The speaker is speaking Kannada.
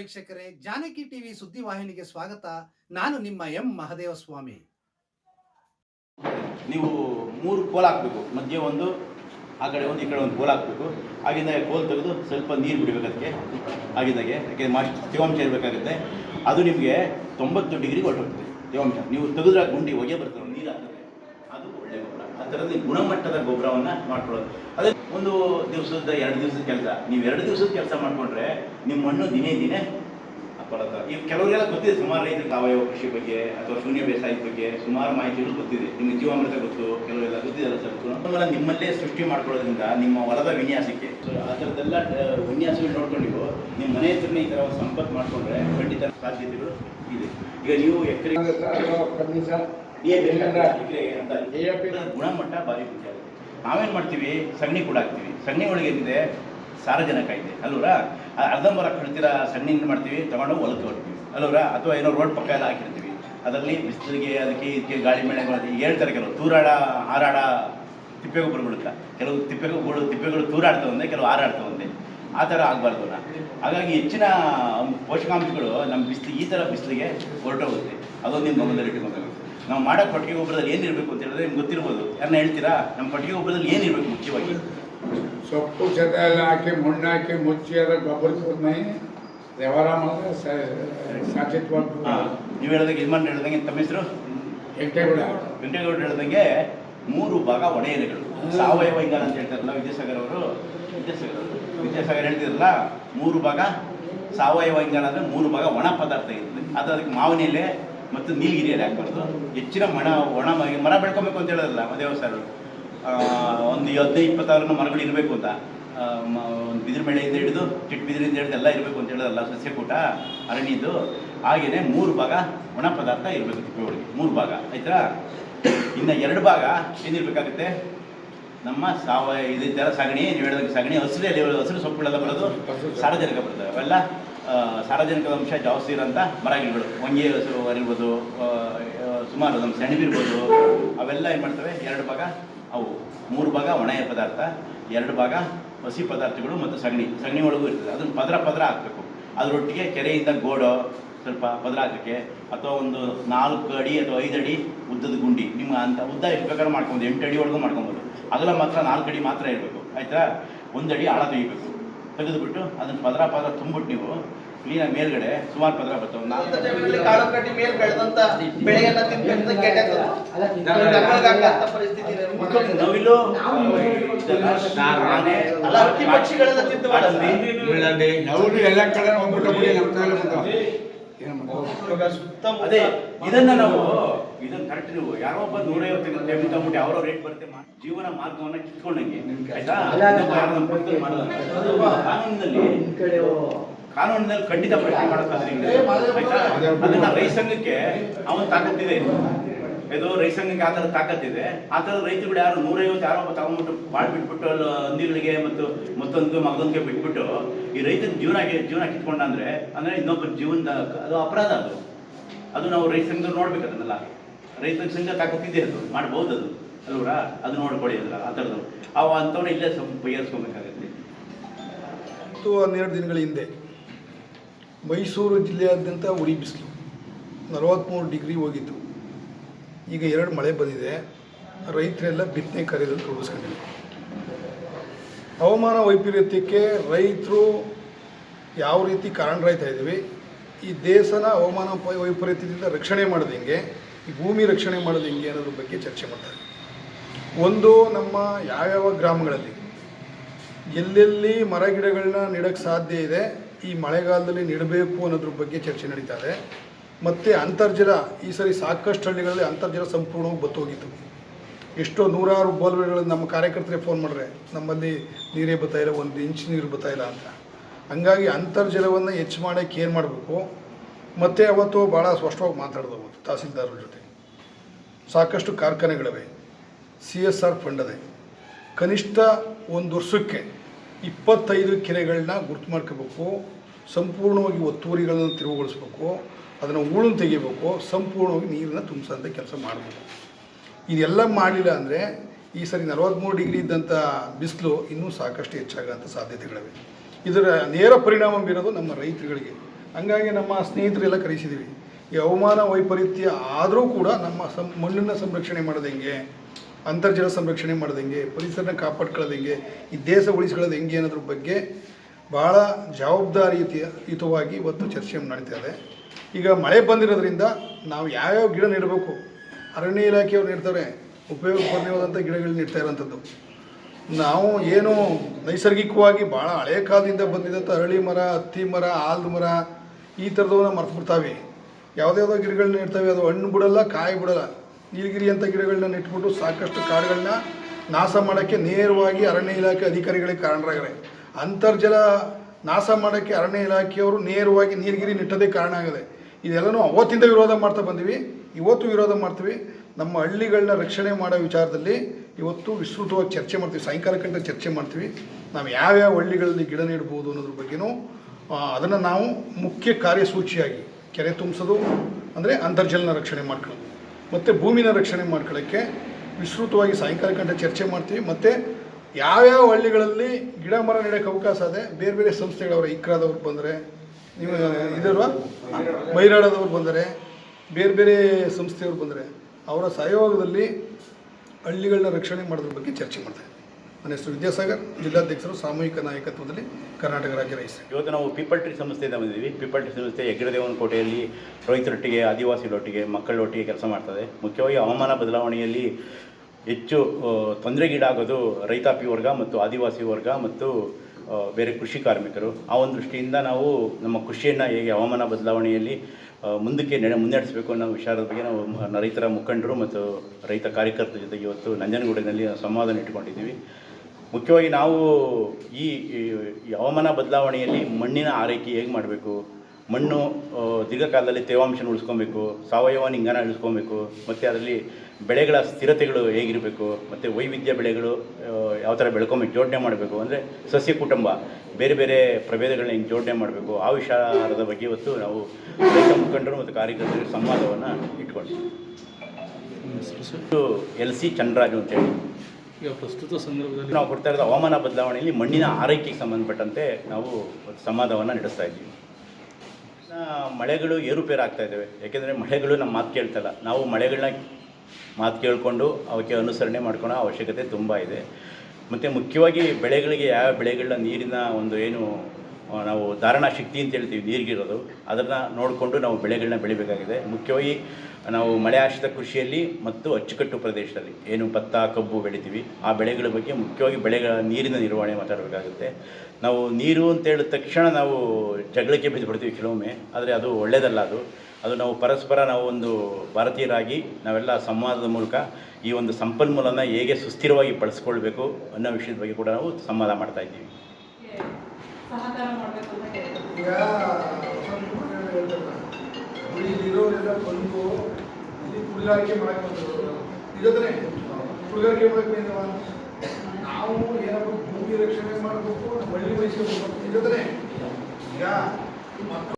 ವೀಕ್ಷಕರೇ, ಜಾನಕಿ ಟಿವಿ ಸುದ್ದಿವಾಹಿನಿಗೆ ಸ್ವಾಗತ. ನಾನು ನಿಮ್ಮ ಎಂ ಮಹದೇವ ಸ್ವಾಮಿ. ನೀವು ಮೂರು ಕೋಲ್ ಹಾಕ್ಬೇಕು. ಮಧ್ಯೆ ಒಂದು, ಆ ಕಡೆ ಒಂದು, ಈ ಕಡೆ ಒಂದು ಕೋಲ್ ಹಾಕ್ಬೇಕು. ಆಗಿಂದಾಗೆ ಕೋಲ್ ತೆಗೆದು ಸ್ವಲ್ಪ ನೀರು ಬಿಡಬೇಕು ಅದಕ್ಕೆ. ಆಗಿಂದಾಗೆ ಯಾಕೆ ಮಾಸ್ಟ್ ತೇವಾಂಶ ಇರಬೇಕಾಗುತ್ತೆ. ಅದು ನಿಮಗೆ ತೊಂಬತ್ತು ಡಿಗ್ರಿಗೆ ಹೊರಟೋಗ್ತದೆ, ತೇವಾಂಶ. ನೀವು ತೆಗೆದ್ರೆ ಗುಂಡಿ ಹೊಗೆ ಬರ್ತದೆ, ನೀರು ಒಳ್ಳೆ ಗೊಬ್ಬರ ಥರದ ಗುಣಮಟ್ಟದ ಗೊಬ್ಬರವನ್ನು ಮಾಡ್ಕೊಳ್ಳೋದು. ಅದೇ ಒಂದು ದಿವಸದ, ಎರಡು ದಿವಸದ ಕೆಲಸ. ನೀವು ಎರಡು ದಿವಸದ ಕೆಲಸ ಮಾಡಿಕೊಂಡ್ರೆ ನಿಮ್ಮ ಮಣ್ಣು ದಿನೇ ದಿನೇ ಬರುತ್ತೆ ಈಗ ಕೆಲವರಿಗೆಲ್ಲ ಗೊತ್ತಿದೆ, ಸುಮಾರು ರೈತರಿಗೆ ಸಾವಯವ ಕೃಷಿ ಬಗ್ಗೆ ಅಥವಾ ಶೂನ್ಯ ಬೇಸಾಯದ ಬಗ್ಗೆ ಸುಮಾರು ಮಾಹಿತಿಗಳು ಗೊತ್ತಿದೆ. ನಿಮಗೆ ಜೀವಾಮೃತ ಗೊತ್ತು ಕೆಲವರೆಲ್ಲ ಗೊತ್ತಿದೆಲ್ಲ ಸ್ವಲ್ಪ ನಿಮ್ಮಲ್ಲೇ ಸೃಷ್ಟಿ ಮಾಡ್ಕೊಳ್ಳೋದ್ರಿಂದ ನಿಮ್ಮ ಹೊಲದ ವಿನ್ಯಾಸಕ್ಕೆ. ಸೊ ಆ ಥರದ್ದೆಲ್ಲ ವಿನ್ಯಾಸಗಳು ನೋಡ್ಕೊಂಡು ನಿಮ್ಮ ಮನೆ ಹತ್ರನೇ ಈ ಥರ ಸಂಪತ್ತು ಮಾಡ್ಕೊಂಡ್ರೆ ಖಂಡಿತ ಸಾಧ್ಯತೆಗಳು ಇದೆ. ಈಗ ನೀವು ಎಕರೆ ಗುಣಮಟ್ಟ ಭಾರಿ ಮುಖ್ಯ ಆಗುತ್ತೆ ನಾವೇನು ಮಾಡ್ತೀವಿ? ಸಗಣಿ ಕೂಡ ಹಾಕ್ತೀವಿ. ಸಗಣಿ ಒಳಗೆ ಏನಿದೆ? ಸಾರಜನಕ ಇದೆ. ಅಲ್ವರ ಅರ್ಧಂಬರ ಕಳ್ತಿರ ಸಗಣಿ ಏನು ಮಾಡ್ತೀವಿ? ತಗೊಂಡು ಹೊಲಕ್ಕೆ ಹೊಡ್ತೀವಿ ಅಲ್ವರ ಅಥವಾ ಏನೋ ರೋಡ್ ಪಕ್ಕ ಎಲ್ಲ ಹಾಕಿರ್ತೀವಿ. ಅದರಲ್ಲಿ ಬಿಸಿಲಿಗೆ ಅದಕ್ಕೆ ಇದಕ್ಕೆ ಗಾಳಿ ಮೇಳೆ ಹೇಳ್ತಾರೆ ಕೆಲವು ತೂರಾಡ ಹಾರಾಡ ತಿಪ್ಪೆಗೊಬ್ಬರು ಬಿಡುತ್ತಾ ಕೆಲವು ತಿಪ್ಪೆಗೊಬ್ಬರು ತಿಪ್ಪೆಗಳು ತೂರಾಡ್ತವಂದೆ ಕೆಲವು ಹಾರಾಡ್ತವಂದೆ ಆ ಥರ ಆಗಬಾರ್ದು ಹಾಗಾಗಿ ಹೆಚ್ಚಿನ ಪೋಷಕಾಂಶಗಳು ನಮ್ಮ ಬಿಸಿಲು ಈ ಥರ ಬಿಸಿಲಿಗೆ ಹೊರಟೋಗುತ್ತೆ. ಅದೊಂದು ನಿಮ್ಮ ಗಮನದಲ್ಲಿ ಇಟ್ಕೊಬೇಕು ನಾವು ಮಾಡೋ ಕೊಟ್ಟಿಗೆ ಗೊಬ್ಬರದಲ್ಲಿ ಏನಿರಬೇಕು ಅಂತ ಹೇಳಿದ್ರೆ ನಿಮ್ಗೆ ಗೊತ್ತಿರ್ಬೋದು. ಯಾರನ್ನ ಹೇಳ್ತೀರಾ? ನಮ್ಮ ಕೊಟ್ಟಿಗೆ ಗೊಬ್ಬರದಲ್ಲಿ ಏನಿರಬೇಕು ಮುಖ್ಯವಾಗಿ? ಸೊಪ್ಪು ಸದ ಎಲ್ಲ ಹಾಕಿ ಮಣ್ಣು ಹಾಕಿ ಮುಚ್ಚಿ ಅದ್ರ ಗೊಬ್ಬರ ಮೈ ವ್ಯವಹಾರ ಮಾಡಿದ್ರೆ ಸಾಚಿತ್ವಾಗಿ ನೀವು ಹೇಳ್ದಂಗೆ ಯಜಮಾನ್ ಹೇಳ್ದಂಗೆ ತಮ್ಮ ಹೆಸರು? ವೆಂಕಟೇಗೌಡ. ವೆಂಕಟೇಗೌಡ ಹೇಳ್ದಂಗೆ ಮೂರು ಭಾಗ ಒಣ ಎಲೆಗಳು ಸಾವಯವ ಇಂಗಾಲ ಅಂತ ಹೇಳ್ತಾರಲ್ಲ ವಿದ್ಯಾಸಾಗರ್ ಅವರು. ವಿದ್ಯಾಸಾಗರ್ ವಿದ್ಯಾಸಾಗರ್ ಹೇಳ್ತಿರಲ್ಲ ಮೂರು ಭಾಗ ಸಾವಯವ ಇಂಗಾಲ ಅಂದರೆ ಮೂರು ಭಾಗ ಒಣ ಪದಾರ್ಥ ಇರ್ತದೆ. ಅದು ಅದಕ್ಕೆ ಮಾವಿನ ಎಲೆ ಮತ್ತು ನೀಲಿ ಎಲೆ ಹಾಕ್ಬಾರ್ದು. ಹೆಚ್ಚಿನ ಮಣ ಒಣ ಮರ ಬೆಳ್ಕೊಬೇಕು ಅಂತ ಹೇಳೋದಲ್ಲ ಮದೇವ ಸರ್ ಒಂದು ಹದಿನೈದು ಇಪ್ಪತ್ತಾರು ಮರಗಳು ಇರಬೇಕು ಅಂತ. ಒಂದು ಬಿದಿರು ಮೇಳೆಯಿಂದ ಹಿಡಿದು ಚಿಟ್ಟು ಬಿದಿರಿಂದ ಹಿಡಿದು ಎಲ್ಲ ಇರಬೇಕು ಅಂತ ಹೇಳೋದಲ್ಲ ಸಸ್ಯಕೂಟ ಅರಣ್ಯದ್ದು. ಹಾಗೆಯೇ ಮೂರು ಭಾಗ ಒಣ ಪದಾರ್ಥ ಇರಬೇಕು ತಿಪ್ಪೆಗಳಿಗೆ ಮೂರು ಭಾಗ ಆಯ್ತಾ? ಇನ್ನು ಎರಡು ಭಾಗ ಏನಿರಬೇಕಾಗುತ್ತೆ? ನಮ್ಮ ಸಾವಯವ ಇದೆಲ್ಲ ಸಗಣಿ ನೀವು ಹೇಳಿದಂಗೆ ಸಗಣಿ ಹಸಿರು ಹಸಿರು ಸೊಪ್ಪುಗಳೆಲ್ಲ ಬರೋದು ಸಾರಜನಕ ಬರ್ತದೆ ಅವೆಲ್ಲ ಆ, ಸಾರಜನಕದ ಅಂಶ ಜಾಸ್ತಿ ಇರೋಂಥ ಮರ ಗಿಡಗಳು ಹೊಂಗೆ ಹಸು ಇರ್ಬೋದು ಸುಮಾರು ನಮ್ಮ ಸೆಣಬಿರ್ಬೋದು ಅವೆಲ್ಲ ಏನು ಮಾಡ್ತವೆ? ಎರಡು ಭಾಗ ಅವು. ಮೂರು ಭಾಗ ಒಣೆಯ ಪದಾರ್ಥ ಎರಡು ಭಾಗ ಹಸಿ ಪದಾರ್ಥಗಳು ಮತ್ತು ಸಗಣಿ. ಸಗಣಿ ಒಳಗೂ ಇರ್ತದೆ. ಅದನ್ನು ಪದರ ಪದರ ಹಾಕಬೇಕು. ಅದರೊಟ್ಟಿಗೆ ಕೆರೆಯಿಂದ ಗೋಡೋ ಸ್ವಲ್ಪ ಪದರ ಹಾಕೋಕ್ಕೆ ಅಥವಾ ಒಂದು ನಾಲ್ಕು ಅಡಿ ಅಥವಾ ಐದು ಅಡಿ ಉದ್ದದ ಗುಂಡಿ. ನಿಮ್ಮ ಅಂತ ಉದ್ದ ಎಷ್ಟು ಬೇಕಾದ್ರೂ ಮಾಡ್ಕೊಬೋದು. ಎಂಟು ಅಡಿ ಒಳಗೂ ಮಾಡ್ಕೊಬೋದು. ಅದೆಲ್ಲ ಮಾತ್ರ ನಾಲ್ಕು ಅಡಿ ಮಾತ್ರ ಇರಬೇಕು. ಆಯಿತಾ? ಒಂದು ಅಡಿ ಆಳ ತೆಗಿಬೇಕು. ತೆಗೆದುಬಿಟ್ಟು ಅದನ್ನ ಪದರ ಪದರ ತುಂಬಿಟ್ಟು ನೀವು ಕ್ಲೀನಾಗಿ ಮೇಲ್ಗಡೆ ಸುಮಾರು ಪದರ ಬರ್ತವೆ. ಕಾಳು ಕಟ್ಟಿ ಮೇಲೆ ಬೆಳೆದಂತ ಬೆಳೆಯನ್ನ ಪರಿಸ್ಥಿತಿ ಇದೆ. ನವಿಲು ಪಕ್ಷಿಗಳೆಲ್ಲ ತಿಂದು ಕಾಡಂದಿ, ನಾವು ಎಲ್ಲ ಕಡೆ ಹೋಗ್ಬಿಟ್ಟು ನಮ್ಮ ಸುತ್ತಮುತ್ತ ಅದೇ ಇದನ್ನ ನಾವು ಇದನ್ನ ಕರೆಕ್ಟ್ ನೀವು ಯಾರೋ ಒಬ್ಬ ನೂರೈವತ್ತು ಟೈಮ್ ತಗೊಂಬಿಟ್ಟು ಅವರ ರೇಟ್ ಬರುತ್ತೆ ಜೀವನ ಮಾರ್ಗವನ್ನ ಕಿತ್ಕೊಂಡಂಗೆ. ಆಯ್ತಾ? ಕಾನೂನಿನಲ್ಲಿ ಕಾನೂನಿನಲ್ಲಿ ಖಂಡಿತ ಪ್ರಶ್ನೆ ಮಾಡೋಕ್ಕಾದ್ರೆ ಅದನ್ನ ರೈತ ಸಂಘಕ್ಕೆ ಅವನ ತಾಕತ್ತಿದೆ ಇದು ರೈತ ಸಂಘಕ್ಕೆ ಆ ಥರ ತಾಕತ್ತಿದೆ. ಆ ಥರ ರೈತರುಗಳು ಯಾರು ನೂರೈವತ್ತು ಯಾರೋ ಒಬ್ಬ ತಗೊಂಡ್ಬಿಟ್ಟು ಬಾಳ್ ಬಿಟ್ಬಿಟ್ಟು ಅಲ್ಲಿ ಹಂದಿಗಳಿಗೆ ಮತ್ತು ಮತ್ತೊಂದು ಮಗದೊಂದಿಗೆ ಬಿಟ್ಬಿಟ್ಟು ಈ ರೈತನ ಜೀವನ ಜೀವನ ಕಿತ್ಕೊಂಡ ಅಂದ್ರೆ ಅಂದ್ರೆ ಇನ್ನೊಬ್ಬರ ಜೀವನದ ಅದು ಅಪರಾಧ ಅದು. ಅದು ನಾವು ರೈತ ಸಂಘದವ್ರು ನೋಡ್ಬೇಕು ಅದನ್ನೆಲ್ಲ. ರೈತ ಸಂಘ ತಾಕತ್ತಿದೆ ಅದು. ಮಾಡ್ಬೋದು ಅದು. ಅಲ್ವರ? ಅದು ನೋಡ್ಕೊಳ್ಳಿ ಅದ್ರ, ಆ ಥರದ್ದು. ಅವ ಅಂಥವ್ನ ಇಲ್ಲೇ ಸ್ವಲ್ಪ ಬಗೆಹರಿಸ್ಕೊಬೇಕಾಗತ್ತೆ. ಹತ್ತು ಹನ್ನೆರಡು ದಿನಗಳ ಹಿಂದೆ ಮೈಸೂರು ಜಿಲ್ಲೆಯಾದ್ಯಂತ ಉರಿ ಬಿಸಿಲು. ನಲವತ್ತ್ಮೂರು ಡಿಗ್ರಿ ಹೋಗಿತ್ತು. ಈಗ ಎರಡು ಮಳೆ ಬಂದಿದೆ. ರೈತರೆಲ್ಲ ಬಿತ್ತನೆ ಕಾರ್ಯದಲ್ಲಿ ತೊಡಗಿಸ್ಕೊಂಡಿದ್ದಾರೆ. ಹವಾಮಾನ ವೈಪರೀತ್ಯಕ್ಕೆ ರೈತರು ಯಾವ ರೀತಿ ಕಾರಣರಾಯ್ತಾ ಇದ್ದೀವಿ? ಈ ದೇಶನ ಹವಾಮಾನ ವೈಪರೀತ್ಯದಿಂದ ರಕ್ಷಣೆ ಮಾಡಿದಂಗೆ ಈ ಭೂಮಿ ರಕ್ಷಣೆ ಮಾಡೋದು ಹೆಂಗೆ ಅನ್ನೋದ್ರ ಬಗ್ಗೆ ಚರ್ಚೆ ಮಾಡ್ತಾರೆ. ಒಂದು ನಮ್ಮ ಯಾವ್ಯಾವ ಗ್ರಾಮಗಳಲ್ಲಿ ಎಲ್ಲೆಲ್ಲಿ ಮರ ಗಿಡಗಳನ್ನ ನೆಡಕ್ಕೆ ಸಾಧ್ಯ ಇದೆ, ಈ ಮಳೆಗಾಲದಲ್ಲಿ ನೆಡಬೇಕು ಅನ್ನೋದ್ರ ಬಗ್ಗೆ ಚರ್ಚೆ ನಡೀತಾ ಇದೆ. ಮತ್ತು ಅಂತರ್ಜಲ, ಈ ಸರಿ ಸಾಕಷ್ಟು ಹಳ್ಳಿಗಳಲ್ಲಿ ಅಂತರ್ಜಲ ಸಂಪೂರ್ಣವಾಗಿ ಬತ್ತೋಗಿತ್ತು. ಎಷ್ಟೋ ನೂರಾರು ಬೋಲ್ವೆಗಳು ನಮ್ಮ ಕಾರ್ಯಕರ್ತರಿಗೆ ಫೋನ್ ಮಾಡಿದ್ರೆ, ನಮ್ಮಲ್ಲಿ ನೀರೇ ಬರ್ತಾ ಇಲ್ಲ, ಒಂದು ಇಂಚ್ ನೀರು ಬರ್ತಾ ಇಲ್ಲ ಅಂತ. ಹಂಗಾಗಿ ಅಂತರ್ಜಲವನ್ನು ಹೆಚ್ಚು ಮಾಡೋಕ್ಕೆ ಏನು ಮಾಡಬೇಕು? ಮತ್ತು ಅವತ್ತು ಭಾಳ ಸ್ಪಷ್ಟವಾಗಿ ಮಾತಾಡೋದು ಅವತ್ತು ತಹಸೀಲ್ದಾರರ ಜೊತೆ. ಸಾಕಷ್ಟು ಕಾರ್ಖಾನೆಗಳಿವೆ. ಸಿ ಎಸ್ ಆರ್ ಫಂಡ್ ಅದೇ. ಕನಿಷ್ಠ ಒಂದು ವರ್ಷಕ್ಕೆ ಇಪ್ಪತ್ತೈದು ಕೆರೆಗಳನ್ನ ಗುರ್ತು ಮಾಡ್ಕೋಬೇಕು ಸಂಪೂರ್ಣವಾಗಿ ಒತ್ತುವರಿಗಳನ್ನು ತಿರುವುಗೊಳಿಸ್ಬೇಕು, ಅದನ್ನು ಹೂಳನ್ನು ತೆಗಿಬೇಕು, ಸಂಪೂರ್ಣವಾಗಿ ನೀರನ್ನ ತುಂಬಿಸೋಂಥ ಕೆಲಸ ಮಾಡಬೇಕು. ಇದೆಲ್ಲ ಮಾಡಲಿಲ್ಲ ಅಂದರೆ ಈ ಸರಿ ನಲವತ್ತ್ಮೂರು ಡಿಗ್ರಿ ಇದ್ದಂಥ ಬಿಸಿಲು ಇನ್ನೂ ಸಾಕಷ್ಟು ಹೆಚ್ಚಾಗೋಂಥ ಸಾಧ್ಯತೆಗಳಿವೆ. ಇದರ ನೇರ ಪರಿಣಾಮ ಬೀರೋದು ನಮ್ಮ ರೈತರುಗಳಿಗೆ. ಹಂಗಾಗಿ ನಮ್ಮ ಸ್ನೇಹಿತರೆಲ್ಲ ಕರೆಸಿದ್ದೀವಿ ಈ ಹವಾಮಾನ ವೈಪರೀತ್ಯ ಆದರೂ ಕೂಡ ನಮ್ಮ ಸಂ ಮಣ್ಣನ್ನು ಸಂರಕ್ಷಣೆ ಮಾಡೋದು ಹೆಂಗೆ? ಅಂತರ್ಜಲ ಸಂರಕ್ಷಣೆ ಮಾಡೋದು ಹೆಂಗೆ? ಪರಿಸರನ ಕಾಪಾಡ್ಕೊಳ್ಳೋದು ಹೆಂಗೆ? ಈ ದೇಶ ಉಳಿಸ್ಕೊಳ್ಳೋದು ಹೆಂಗೆ ಅನ್ನೋದ್ರ ಬಗ್ಗೆ ಭಾಳ ಜವಾಬ್ದಾರಿಯುತವಾಗಿ ಇವತ್ತು ಚರ್ಚೆ ನಡೀತಾ ಇದೆ. ಈಗ ಮಳೆ ಬಂದಿರೋದ್ರಿಂದ ನಾವು ಯಾವ್ಯಾವ ಗಿಡ ನೆಡಬೇಕು? ಅರಣ್ಯ ಇಲಾಖೆಯವ್ರು ನೆಡ್ತಾರೆ ಉಪಯೋಗ ಗಿಡಗಳು ನೆಡ್ತಾ ಇರೋಂಥದ್ದು. ನಾವು ಏನು ನೈಸರ್ಗಿಕವಾಗಿ ಭಾಳ ಹಳೆ ಕಾಲದಿಂದ ಬಂದಿದ್ದಂಥ ಅರಳಿ ಮರ, ಹತ್ತಿ ಮರ ಆಲದ ಮರ ಈ ಥರದವನ್ನ ಮರ್ತು ಬಿಡ್ತಾವೆ ಯಾವುದ್ಯಾವುದೋ ಗಿಡಗಳನ್ನ ನೆಡ್ತವೆ. ಅದು ಹಣ್ಣು ಬಿಡಲ್ಲ, ಕಾಯಿ ಬಿಡಲ್ಲ. ನೀಲಗಿರಿ ಅಂತ ಗಿಡಗಳನ್ನ ನೆಟ್ಬಿಟ್ಟು ಸಾಕಷ್ಟು ಕಾಡುಗಳನ್ನ ನಾಶ ಮಾಡೋಕ್ಕೆ ನೇರವಾಗಿ ಅರಣ್ಯ ಇಲಾಖೆ ಅಧಿಕಾರಿಗಳಿಗೆ ಕಾರಣರಾಗರೆ ಅಂತರ್ಜಲ ನಾಶ ಮಾಡೋಕ್ಕೆ ಅರಣ್ಯ ಇಲಾಖೆಯವರು ನೇರವಾಗಿ ನೀಲಗಿರಿ ನೆಟ್ಟದೇ ಕಾರಣ ಆಗಿದೆ. ಇದೆಲ್ಲನೂ ಅವತ್ತಿಂದ ವಿರೋಧ ಮಾಡ್ತಾ ಬಂದೀವಿ. ಇವತ್ತು ವಿರೋಧ ಮಾಡ್ತೀವಿ. ನಮ್ಮ ಹಳ್ಳಿಗಳನ್ನ ರಕ್ಷಣೆ ಮಾಡೋ ವಿಚಾರದಲ್ಲಿ ಇವತ್ತು ವಿಸ್ತೃತವಾಗಿ ಚರ್ಚೆ ಮಾಡ್ತೀವಿ. ಸಾಯಂಕಾಲ ಚರ್ಚೆ ಮಾಡ್ತೀವಿ. ನಾವು ಯಾವ್ಯಾವ ಹಳ್ಳಿಗಳಲ್ಲಿ ಗಿಡ ನೆಡ್ಬೋದು ಅನ್ನೋದ್ರ ಬಗ್ಗೆನೂ ಅದನ್ನು ನಾವು ಮುಖ್ಯ ಕಾರ್ಯಸೂಚಿಯಾಗಿ ಕೆರೆ ತುಂಬಿಸೋದು, ಅಂದರೆ ಅಂತರ್ಜಲನ ರಕ್ಷಣೆ ಮಾಡ್ಕೊಳ್ಳೋದು. ಮತ್ತು ಭೂಮಿನ ರಕ್ಷಣೆ ಮಾಡ್ಕೊಳ್ಳೋಕ್ಕೆ ವಿಸ್ತೃತವಾಗಿ ಸಾಯಂಕಾಲ ಗಂಟೆ ಚರ್ಚೆ ಮಾಡ್ತೀವಿ. ಮತ್ತು ಯಾವ್ಯಾವ ಹಳ್ಳಿಗಳಲ್ಲಿ ಗಿಡ ಮರ ನೆಡೋಕ್ಕೆ ಅವಕಾಶ ಇದೆ, ಬೇರೆ ಬೇರೆ ಸಂಸ್ಥೆಗಳವರ, ಇಕ್ರಾದವ್ರು ಬಂದರೆ, ನೀವು ಇದರ ಬೈರಾಡದವ್ರು ಬಂದರೆ, ಬೇರೆ ಬೇರೆ ಸಂಸ್ಥೆಯವ್ರು ಬಂದರೆ, ಅವರ ಸಹಯೋಗದಲ್ಲಿ ಹಳ್ಳಿಗಳನ್ನ ರಕ್ಷಣೆ ಮಾಡೋದ್ರ ಬಗ್ಗೆ ಚರ್ಚೆ ಮಾಡ್ತಾರೆ ನನ್ನ ಹೆಸರು ವಿದ್ಯಾಸಾಗರ್, ಜಿಲ್ಲಾಧ್ಯಕ್ಷರು ಸಾಮೂಹಿಕ ನಾಯಕತ್ವದಲ್ಲಿ ಕರ್ನಾಟಕ ರಾಜ್ಯ ರೈಸ್ ಇವತ್ತು ನಾವು ಪೀಪಲ್ ಟ್ರೀ ಸಂಸ್ಥೆಯಿಂದ ಬಂದಿದ್ದೀವಿ. ಪೀಪಲ್ ಟ್ರೀ ಸಂಸ್ಥೆ ಹೆಗ್ಗಡದೇವನಕೋಟೆಯಲ್ಲಿ ರೈತರೊಟ್ಟಿಗೆ, ಆದಿವಾಸಿಗಳೊಟ್ಟಿಗೆ, ಮಕ್ಕಳೊಟ್ಟಿಗೆ ಕೆಲಸ ಮಾಡ್ತದೆ. ಮುಖ್ಯವಾಗಿ ಹವಾಮಾನ ಬದಲಾವಣೆಯಲ್ಲಿ ಹೆಚ್ಚು ತೊಂದರೆಗೀಡಾಗೋದು ರೈತಾಪಿ ವರ್ಗ ಮತ್ತು ಆದಿವಾಸಿ ವರ್ಗ ಮತ್ತು ಬೇರೆ ಕೃಷಿ ಕಾರ್ಮಿಕರು. ಆ ಒಂದು ದೃಷ್ಟಿಯಿಂದ ನಾವು ನಮ್ಮ ಕೃಷಿಯನ್ನು ಹೇಗೆ ಹವಾಮಾನ ಬದಲಾವಣೆಯಲ್ಲಿ ಮುಂದಕ್ಕೆ ನೆನೆ ಮುನ್ನಡೆಸಬೇಕು ಅನ್ನೋ ವಿಚಾರದ ಬಗ್ಗೆ ನಾವು ರೈತರ ಮುಖಂಡರು ಮತ್ತು ರೈತ ಕಾರ್ಯಕರ್ತರ ಜೊತೆಗೆ ಇವತ್ತು ನಂಜನಗೂಡಿನಲ್ಲಿ ಸಂವಾದನ ಇಟ್ಕೊಂಡಿದ್ದೀವಿ ಮುಖ್ಯವಾಗಿ ನಾವು ಈ ಹವಾಮಾನ ಬದಲಾವಣೆಯಲ್ಲಿ ಮಣ್ಣಿನ ಆರೈಕೆ ಹೇಗೆ ಮಾಡಬೇಕು? ಮಣ್ಣು ದೀರ್ಘಕಾಲದಲ್ಲಿ ತೇವಾಂಶನ ಉಳಿಸ್ಕೊಬೇಕು ಸಾವಯವ ಇಂಗನ ಇಳಿಸ್ಕೊಬೇಕು ಮತ್ತು ಅದರಲ್ಲಿ ಬೆಳೆಗಳ ಸ್ಥಿರತೆಗಳು ಹೇಗಿರಬೇಕು ಮತ್ತು ವೈವಿಧ್ಯ ಬೆಳೆಗಳು ಯಾವ ಥರ ಬೆಳ್ಕೊಬೇಕು ಜೋಡಣೆ ಮಾಡಬೇಕು ಅಂದರೆ ಸಸ್ಯ ಕುಟುಂಬ ಬೇರೆ ಬೇರೆ ಪ್ರಭೇದಗಳನ್ನ ಹೆಂಗೆ ಜೋಡಣೆ ಮಾಡಬೇಕು. ಆ ವಿಚಾರದ ಬಗ್ಗೆ ಇವತ್ತು ನಾವು ರೈತ ಮುಖಂಡರು ಮತ್ತು ಕಾರ್ಯಕರ್ತರಿಗೆ ಸಂವಾದವನ್ನು ಇಟ್ಕೊಳ್ತೀವಿ. ಎಲ್ ಸಿ ಚಂದ್ರರಾಜು ಅಂತೇಳಿ ಈಗ ಪ್ರಸ್ತುತ ಸಂದರ್ಭದಲ್ಲಿ ನಾವು ಕೊಡ್ತಾ ಇರೋದು ಹವಾಮಾನ ಬದಲಾವಣೆಯಲ್ಲಿ ಮಣ್ಣಿನ ಆರೈಕೆಗೆ ಸಂಬಂಧಪಟ್ಟಂತೆ ನಾವು ಸಂವಾದವನ್ನು ನಡೆಸ್ತಾ ಇದ್ದೀವಿ. ಮಳೆಗಳು ಏರುಪೇರು ಆಗ್ತಾ ಇದ್ದಾವೆ. ಯಾಕೆಂದರೆ ಮಳೆಗಳು ನಮ್ಮ ಮಾತು ಕೇಳ್ತಲ್ಲ. ನಾವು ಮಳೆಗಳನ್ನ ಮಾತು ಕೇಳಿಕೊಂಡು ಅವಕ್ಕೆ ಅನುಸರಣೆ ಮಾಡ್ಕೊಳ್ಳೋ ಅವಶ್ಯಕತೆ ತುಂಬ ಇದೆ. ಮತ್ತು ಮುಖ್ಯವಾಗಿ ಬೆಳೆಗಳಿಗೆ ಯಾವ ಬೆಳೆಗಳನ್ನ ನೀರಿನ ಒಂದು ಏನು ನಾವು ಧಾರಣಾ ಶಕ್ತಿ ಅಂತ ಹೇಳ್ತೀವಿ, ನೀರಿಗಿರೋದು. ಅದನ್ನು ನೋಡಿಕೊಂಡು ನಾವು ಬೆಳೆಗಳನ್ನ ಬೆಳಿಬೇಕಾಗಿದೆ. ಮುಖ್ಯವಾಗಿ ನಾವು ಮಳೆ ಆಶ್ರಿತ ಕೃಷಿಯಲ್ಲಿ ಮತ್ತು ಅಚ್ಚುಕಟ್ಟು ಪ್ರದೇಶದಲ್ಲಿ ಏನು ಭತ್ತ ಕಬ್ಬು ಬೆಳಿತೀವಿ. ಆ ಬೆಳೆಗಳ ಬಗ್ಗೆ ಮುಖ್ಯವಾಗಿ ಬೆಳೆಗಳ ನೀರಿನ ನಿರ್ವಹಣೆ ಮಾತಾಡಬೇಕಾಗುತ್ತೆ. ನಾವು ನೀರು ಅಂತ ಹೇಳಿದ ತಕ್ಷಣ ನಾವು ಜಗಳಕ್ಕೆ ಬಿದ್ದುಬಿಡ್ತೀವಿ ಕೆಲವೊಮ್ಮೆ. ಆದರೆ ಅದು ಒಳ್ಳೆಯದಲ್ಲ ಅದು. ಅದು ನಾವು ಪರಸ್ಪರ ನಾವು ಒಂದು ಭಾರತೀಯರಾಗಿ ನಾವೆಲ್ಲ ಸಂವಾದದ ಮೂಲಕ ಈ ಒಂದು ಸಂಪನ್ಮೂಲನ ಹೇಗೆ ಸುಸ್ಥಿರವಾಗಿ ಬಳಸ್ಕೊಳ್ಬೇಕು ಅನ್ನೋ ವಿಷಯದ ಬಗ್ಗೆ ಕೂಡ ನಾವು ಸಂವಾದ ಮಾಡ್ತಾ ಇದ್ದೀವಿ. ನಾವು ಏನಾದರೂ ಭೂಮಿ ರಕ್ಷಣೆ ಮಾಡಬೇಕು ಹಳ್ಳಿ ವಹಿಸಬೇಕು ಇದದ್ರೆ ಈಗ ಮಕ್ಕಳು